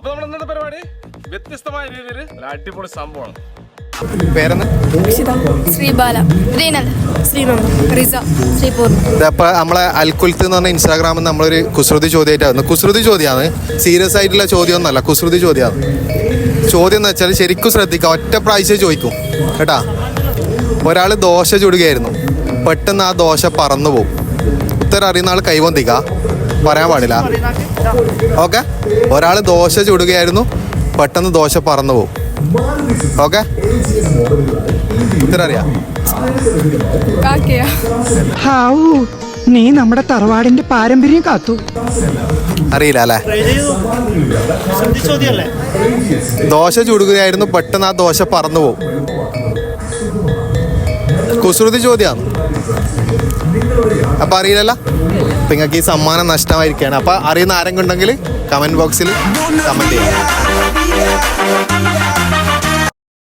അപ്പൊ നമ്മൾ ഇന്നത്തെ പരിപാടി വ്യത്യസ്തമായ രീതിയിൽ ഒരു അടിപൊളി സംഭവമാണ്. അപ്പൊ നമ്മളെ അൽക്കുൽത്ത് എന്ന് പറഞ്ഞ ഇൻസ്റ്റാഗ്രാമിൽ നമ്മളൊരു കുസൃതി ചോദ്യമായിട്ടായിരുന്നു. കുസൃതി ചോദ്യമാണ്. സീരിയസ് ആയിട്ടുള്ള ചോദ്യം ഒന്നല്ല കുസൃതി ചോദ്യമാണ്. ചോദ്യം എന്ന് വെച്ചാൽ ശരിക്കും ശ്രദ്ധിക്കുക ഒറ്റ പ്രാവശ്യം ചോദിക്കും. കേട്ടാ? ഒരാൾ ദോശ ചുടുകയായിരുന്നു. പെട്ടെന്ന് ആ ദോശ പറന്നു പോകും ഉത്തരം അറിയുന്ന ആൾ കൈവന്തിക്ക പറയാൻ പാടില്ല. ഓക്കെ? ഒരാൾ ദോശ ചുടുകയായിരുന്നു. പെട്ടെന്ന് ദോശ പറന്നു പോകും ഓക്കെ? ഇത്ര അറിയാം കാക്കയാ. ഹാവൂ നീ നമ്മുടെ തറവാടിന്റെ പാരമ്പര്യം കാത്തു. അറിയില്ല അല്ലേ? ദോശ ചുടുകയായിരുന്നു പെട്ടെന്ന് ആ ദോശ പറന്നു പോകും കുസൃതി ചോദ്യമാണ് അപ്പൊ അറിയില്ലല്ലോ? അപ്പൊ നിങ്ങൾക്ക് ഈ സമ്മാനം നഷ്ടമായിരിക്കുകയാണ്. അപ്പം അറിയുന്ന ആരെങ്കിലും ഉണ്ടെങ്കിൽ കമന്റ് ബോക്സിൽ കമന്റ് ചെയ്യാം